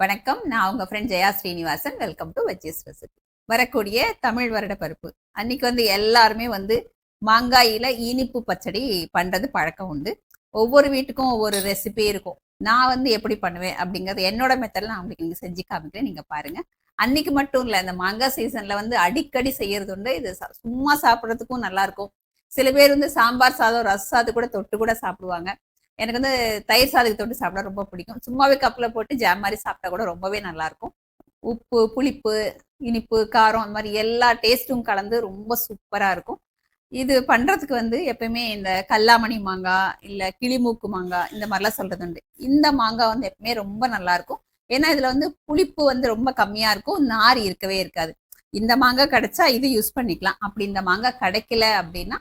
வணக்கம். நான் உங்க friend Jaya Srinivasan. Welcome to veggies recipe வரக்கூடிய தமிழ் வருட பருப்பு. அன்னைக்கு வந்து எல்லாருமே வந்து மாங்காயில இனிப்பு பச்சடி பண்றது பழக்கம் உண்டு. ஒவ்வொரு வீட்டுக்கும் ஒவ்வொரு ரெசிபி இருக்கும். நான் வந்து எப்படி பண்ணுவேன் அப்படிங்கிறது என்னோட மெத்தடில் நான் உங்களுக்கு நீங்கள் செஞ்சு காமிக்கிறேன். நீங்கள் பாருங்க. அன்னைக்கு மட்டும் இல்லை இந்த மாங்காய் சீசன்ல வந்து அடிக்கடி செய்யறது உண்டு. இது சும்மா சாப்பிட்றதுக்கும் நல்லா இருக்கும். சில பேர் வந்து சாம்பார் சாதம் ரஸ் சாதம் கூட தொட்டு கூட சாப்பிடுவாங்க. எனக்கு வந்து தயிர் சாதத்தை தொட்டு சாப்பிட ரொம்ப பிடிக்கும். சும்மாவே கப்பில் போட்டு ஜாம் மாதிரி சாப்பிட்டா கூட ரொம்பவே நல்லா இருக்கும் உப்பு புளிப்பு இனிப்பு காரம் அந்த மாதிரி எல்லா டேஸ்ட்டும் கலந்து ரொம்ப சூப்பராக இருக்கும். இது பண்ணுறதுக்கு வந்து எப்பயுமே இந்த கல்லாமணி மாங்காய் இல்லை கிளிமூக்கு மாங்காய் இந்த மாதிரிலாம் சொல்றது உண்டு. இந்த மாங்காய் வந்து எப்பவுமே ரொம்ப நல்லாயிருக்கும். ஏன்னா இதில் வந்து புளிப்பு வந்து ரொம்ப கம்மியாக இருக்கும். நார் இருக்கவே இருக்காது. இந்த மாங்காய் கிடைச்சா இது யூஸ் பண்ணிக்கலாம். அப்படி இந்த மாங்காய் கிடைக்கல அப்படின்னா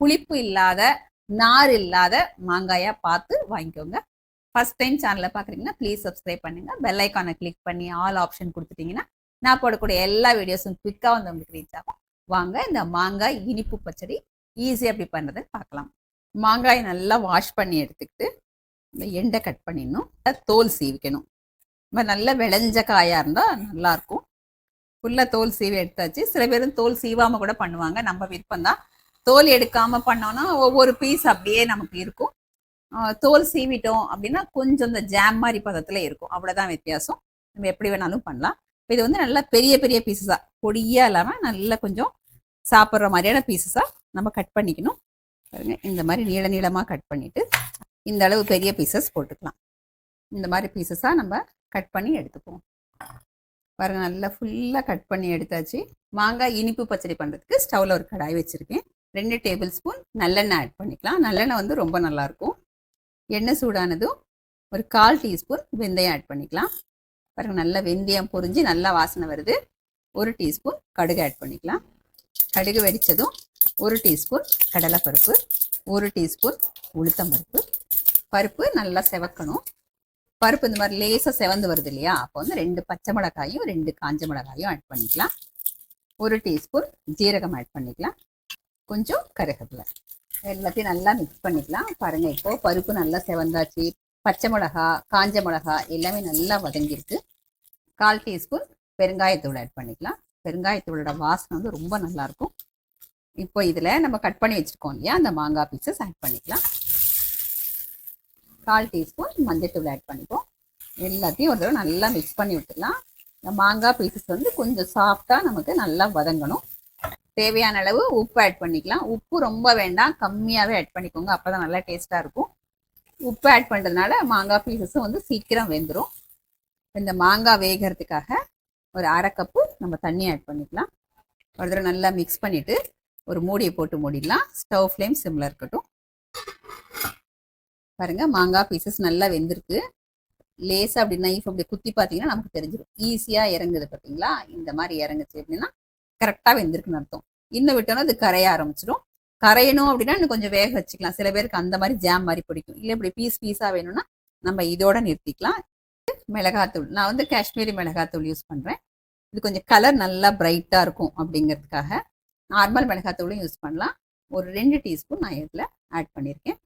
புளிப்பு இல்லாத நார் இல்லாத மாங்காயாக பார்த்து வாங்கிக்கோங்க. ஃபர்ஸ்ட் டைம் சேனலை பார்க்குறீங்கன்னா ப்ளீஸ் சப்ஸ்கிரைப் பண்ணுங்கள் பெல் ஐக்கானை கிளிக் பண்ணி ஆல் ஆப்ஷன் கொடுத்துட்டிங்கன்னா நான் போடக்கூடிய எல்லா வீடியோஸும் குவிக்காக வந்து உங்களுக்கு ரீச் ஆகும். வாங்க இந்த மாங்காய் இனிப்பு பச்சடி ஈஸியாக எப்படி பண்ணுறதுன்னு பார்க்கலாம். மாங்காய் நல்லா வாஷ் பண்ணி எடுத்துக்கிட்டு இந்த எண்டை கட் பண்ணிடணும். தோல் சீவிக்கணும். நம்ம நல்லா விளைஞ்ச காயாக இருந்தால் நல்லாயிருக்கும் ஃபுல்லாக தோல் சீவி எடுத்தாச்சு. சில பேரும் தோல் சீவாமல் கூட பண்ணுவாங்க. நம்ம விருப்பம் தான் தோல் எடுக்காம பண்ணோம்னா ஒவ்வொரு பீஸ் அப்படியே நமக்கு இருக்கும். தோல் சீவிட்டோம் அப்படின்னா கொஞ்சம் இந்த ஜாம் மாதிரி பதத்துல இருக்கும். அவ்வளவுதான் வித்தியாசம். நம்ம எப்படி வேணாலும் பண்ணலாம். இது வந்து நல்லா பெரிய பெரிய பீசஸா பொடியா இல்லாம நல்லா கொஞ்சம் சாப்பிட்ற மாதிரியான பீசஸா நம்ம கட் பண்ணிக்கணும். பாருங்க இந்த மாதிரி நீள நீளமா கட் பண்ணிட்டு இந்த அளவு பெரிய பீசஸ் போட்டுக்கலாம். இந்த மாதிரி பீசஸா நம்ம கட் பண்ணி எடுத்துப்போம். பாருங்க நல்லா ஃபுல்லாக கட் பண்ணி எடுத்தாச்சு. மாங்காய் இனிப்பு பச்சடி பண்ணுறதுக்கு ஸ்டவ்வில் ஒரு கடாய் வச்சுருக்கேன். ரெண்டு டேபிள் ஸ்பூன் நல்லெண்ணெய் ஆட் பண்ணிக்கலாம். நல்லெண்ணெய் வந்து ரொம்ப நல்லாயிருக்கும் எண்ணெய் சூடானதும் ஒரு கால் டீஸ்பூன் வெந்தயம் ஆட் பண்ணிக்கலாம். பாருங்கள் நல்லா வெந்தயம் பொரிஞ்சு நல்லா வாசனை வருது. ஒரு டீஸ்பூன் கடுகு ஆட் பண்ணிக்கலாம். கடுகு வெடிச்சதும் ஒரு டீஸ்பூன் கடலைப்பருப்பு ஒரு டீஸ்பூன் உளுத்தம்பருப்பு. பருப்பு நல்லா செவக்கணும். பருப்பு இந்த மாதிரி லேசாக செவந்து வருது இல்லையா? அப்போ வந்து ரெண்டு பச்சை மிளகாயும் ரெண்டு காஞ்ச மிளகாயும் ஆட் பண்ணிக்கலாம். ஒரு டீஸ்பூன் ஜீரகம் ஆட் பண்ணிக்கலாம். கொஞ்சம் கருகப்பில்லை எல்லாத்தையும் நல்லா மிக்ஸ் பண்ணிக்கலாம். பாருங்கள் இப்போது பருப்பு நல்லா செவந்தாச்சு. பச்சை மிளகா காஞ்ச மிளகா எல்லாமே நல்லா வதங்கியிருக்கு. கால் டீஸ்பூன் பெருங்காயத்தூள் ஆட் பண்ணிக்கலாம். பெருங்காயத்தூளோட வாசனை வந்து ரொம்ப நல்லாயிருக்கும். இப்போ இதில் நம்ம கட் பண்ணி வச்சிருக்கோம் இல்லையா? அந்த மாங்காய் பீசஸ் ஆட் பண்ணிக்கலாம். கால் டீஸ்பூன் மஞ்சத்தூள் ஆட் பண்ணிப்போம். எல்லாத்தையும் ஒரு தடவை நல்லா மிக்ஸ் பண்ணி விட்டுக்கலாம் இந்த மாங்காய் பீசஸ் வந்து கொஞ்சம் சாஃப்டாக நமக்கு நல்லா வதங்கணும். தேவையான அளவு உப்பு ஆட் பண்ணிக்கலாம். உப்பு ரொம்ப வேண்டாம். கம்மியாகவே ஆட் பண்ணிக்கோங்க. அப்போ தான் நல்லா டேஸ்ட்டாக இருக்கும். உப்பு ஆட் பண்ணுறதுனால மாங்காய் பீசஸும் வந்து சீக்கிரம் வெந்துடும் இந்த மாங்காய் வேகிறதுக்காக ஒரு அரை கப்பு நம்ம தண்ணி ஆட் பண்ணிக்கலாம். ஒரு தடவை நல்லா மிக்ஸ் பண்ணிவிட்டு ஒரு மூடியை போட்டு மூடிடலாம். ஸ்டவ் ஃப்ளேம் சிம்மில் இருக்கட்டும். பாருங்க மாங்காய் பீசஸ் நல்லா வெந்திருக்கு. லேசாக அப்படி நைஃப் அப்படி குத்தி பார்த்தீங்கன்னா நமக்கு தெரிஞ்சிடும் ஈஸியாக இறங்குது பார்த்தீங்களா? இந்த மாதிரி இறங்குச்சு அப்படின்னா கரெக்டாக வெந்திருக்குன்னு அர்த்தம். இன்னும் விட்டோம்னா அது கரைய ஆரம்பிச்சிடும் கரையணும் அப்படின்னா இன்னும் கொஞ்சம் வேக வச்சுக்கலாம். சில பேருக்கு அந்த மாதிரி ஜாம் மாதிரி பிடிக்கும். இல்லை இப்படி பீஸ் பீஸாக வேணும்னா நம்ம இதோட நிறுத்திக்கலாம். மிளகாத்தூள் நான் வந்து காஷ்மீரி மிளகாத்தூள் யூஸ் பண்ணுறேன் இது கொஞ்சம் கலர் நல்லா பிரைட்டாக இருக்கும் அப்படிங்கிறதுக்காக. நார்மல் மிளகாத்தூளும் யூஸ் பண்ணலாம். ஒரு ரெண்டு டீஸ்பூன் நான் இதில் ஆட் பண்ணியிருக்கேன்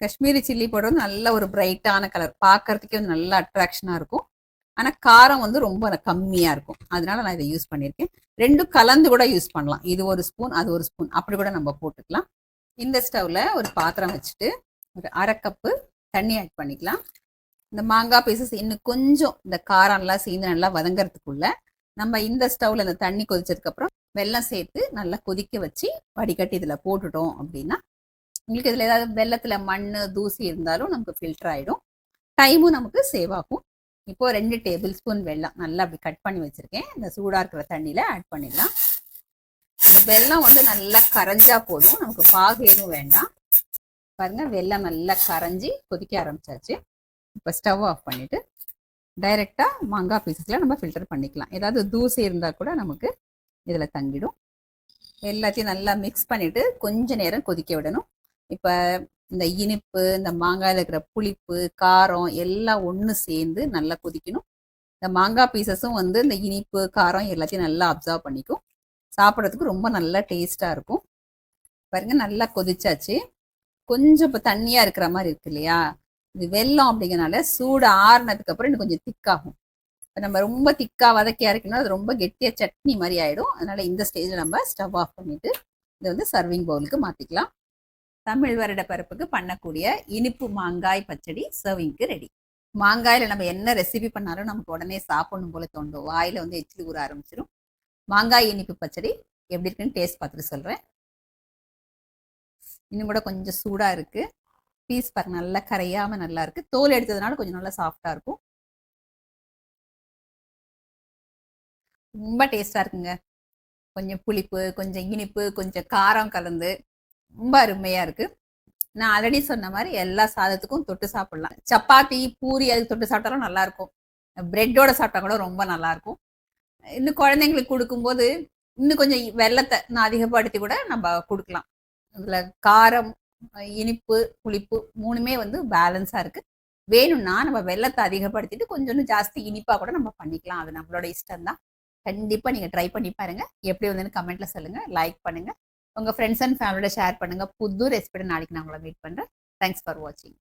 காஷ்மீரி சில்லி போடுறது நல்ல ஒரு பிரைட்டான கலர் பார்க்கறதுக்கே வந்து நல்லா அட்ராக்ஷனாக இருக்கும். ஆனால் காரம் வந்து ரொம்ப கம்மியாக இருக்கும். அதனால நான் இதை யூஸ் பண்ணியிருக்கேன். ரெண்டும் கலந்து கூட யூஸ் பண்ணலாம். இது ஒரு ஸ்பூன் அது ஒரு ஸ்பூன் அப்படி கூட நம்ம போட்டுக்கலாம். இந்த ஸ்டவ்ல ஒரு பாத்திரம் வச்சுட்டு ஒரு அரை கப்பு தண்ணி ஆட் பண்ணிக்கலாம். இந்த மாங்காய் பீசஸ் இன்னும் கொஞ்சம் இந்த காரம்லாம் சேர்ந்து நல்லா வதங்கிறதுக்குள்ள நம்ம இந்த ஸ்டவ்ல இந்த தண்ணி கொதிச்சதுக்கப்புறம் வெள்ளம் வெல்லம் சேர்த்து நல்லா கொதிக்க வச்சு வடிகட்டி இதில் போட்டுட்டோம் அப்படின்னா உங்களுக்கு இதில் ஏதாவது வெள்ளத்தில் மண் தூசி இருந்தாலும் நமக்கு ஃபில்டர் ஆகிடும் டைமும் நமக்கு சேவ் ஆகும். இப்போ ரெண்டு டேபிள் ஸ்பூன் வெள்ளம் நல்லா அப்படி கட் பண்ணி வச்சிருக்கேன். இந்த சூடா இருக்கிற தண்ணியில ஆட் பண்ணிடலாம். இந்த வெல்லம் வந்து நல்லா கரைஞ்சா போதும். நமக்கு பாகு எதுவும் வேண்டாம். பாருங்க வெல்லம் நல்லா கரைஞ்சி கொதிக்க ஆரம்பிச்சாச்சு. இப்போ ஸ்டவ் ஆஃப் பண்ணிட்டு டைரெக்டா மாங்காய் பீசஸ்ல நம்ம ஃபில்டர் பண்ணிக்கலாம். ஏதாவது தூசி இருந்தா கூட நமக்கு இதுல தங்கிடும். எல்லாத்தையும் நல்லா மிக்ஸ் பண்ணிட்டு கொஞ்ச நேரம் கொதிக்க விடணும். இப்போ இந்த இனிப்பு இந்த மாங்காயில் இருக்கிற புளிப்பு காரம் எல்லாம் ஒன்று சேர்ந்து நல்லா கொதிக்கணும். இந்த மாங்காய் பீசஸும் வந்து இந்த இனிப்பு காரம் எல்லாத்தையும் நல்லா அப்சர்வ் பண்ணிக்கும். சாப்பிட்றதுக்கு ரொம்ப நல்லா டேஸ்ட்டாக இருக்கும். பாருங்கள் நல்லா கொதிச்சாச்சு. கொஞ்சம் இப்போ தண்ணியாக இருக்கிற மாதிரி இருக்கு இல்லையா? இது வெல்லம் அப்படிங்கறனால சூடு ஆறுனதுக்கப்புறம் இன்னும் கொஞ்சம் திக்காகும். இப்போ நம்ம ரொம்ப திக்காக வதக்கியா இருக்கணும் அது ரொம்ப கெட்டியாக சட்னி மாதிரி ஆகிடும் அதனால் இந்த ஸ்டேஜில் நம்ம ஸ்டவ் ஆஃப் பண்ணிவிட்டு இதை வந்து சர்விங் பவுலுக்கு மாற்றிக்கலாம் தமிழ் வருட பருப்புக்கு பண்ணக்கூடிய இனிப்பு மாங்காய் பச்சடி சர்விங்க்கு ரெடி மாங்காயில நம்ம என்ன ரெசிபி பண்ணாலும் நமக்கு உடனே சாப்பிடணும் போல தோண்டும் வாயில வந்து எச்சில் ஊற ஆரம்பிச்சிடும் மாங்காய் இனிப்பு பச்சடி எப்படி இருக்குன்னு டேஸ்ட் பார்த்துட்டு சொல்றேன். இன்னும் கூட கொஞ்சம் சூடா இருக்கு. பீஸ் பாருங்க நல்லா கரையாம நல்லா இருக்கு. தோல் எடுத்ததுனால கொஞ்சம் நல்லா சாஃப்டாக இருக்கும். ரொம்ப டேஸ்டா இருக்குங்க. கொஞ்சம் புளிப்பு கொஞ்சம் இனிப்பு கொஞ்சம் காரம் கலந்து ரொம்ப அருமையா இருக்கு. நான் ஆல்ரெடி சொன்ன மாதிரி எல்லா சாதத்துக்கும் தொட்டு சாப்பிடலாம். சப்பாத்தி பூரி அதுக்கு தொட்டு சாப்பிட்டாலும் நல்லா இருக்கும். பிரெட்டோட சாப்பிட்டா கூட ரொம்ப நல்லா இருக்கும். இன்னும் குழந்தைங்களுக்கு கொடுக்கும்போது இன்னும் கொஞ்சம் வெள்ளத்தை நான் அதிகப்படுத்தி கூட நம்ம கொடுக்கலாம். இதில் காரம் இனிப்பு புளிப்பு மூணுமே வந்து பேலன்ஸாக இருக்கு. வேணும்னா நம்ம வெள்ளத்தை அதிகப்படுத்திட்டு கொஞ்சம் ஜாஸ்தி இனிப்பாக கூட நம்ம பண்ணிக்கலாம். அது நம்மளோட இஷ்டம் தான் கண்டிப்பாக நீங்கள் ட்ரை பண்ணி பாருங்கள் எப்படி வந்துன்னு கமெண்ட்டில் சொல்லுங்கள் லைக் பண்ணுங்கள் உங்க ஃப்ரெண்ட்ஸ் அண்ட் ஃபேமிலியோட ஷேர் பண்ணுங்க. புது ரெசிபியோட நாளைக்கு நான் உங்களை மீட் பண்றேன். தேங்க்ஸ் ஃபார் வாட்சிங்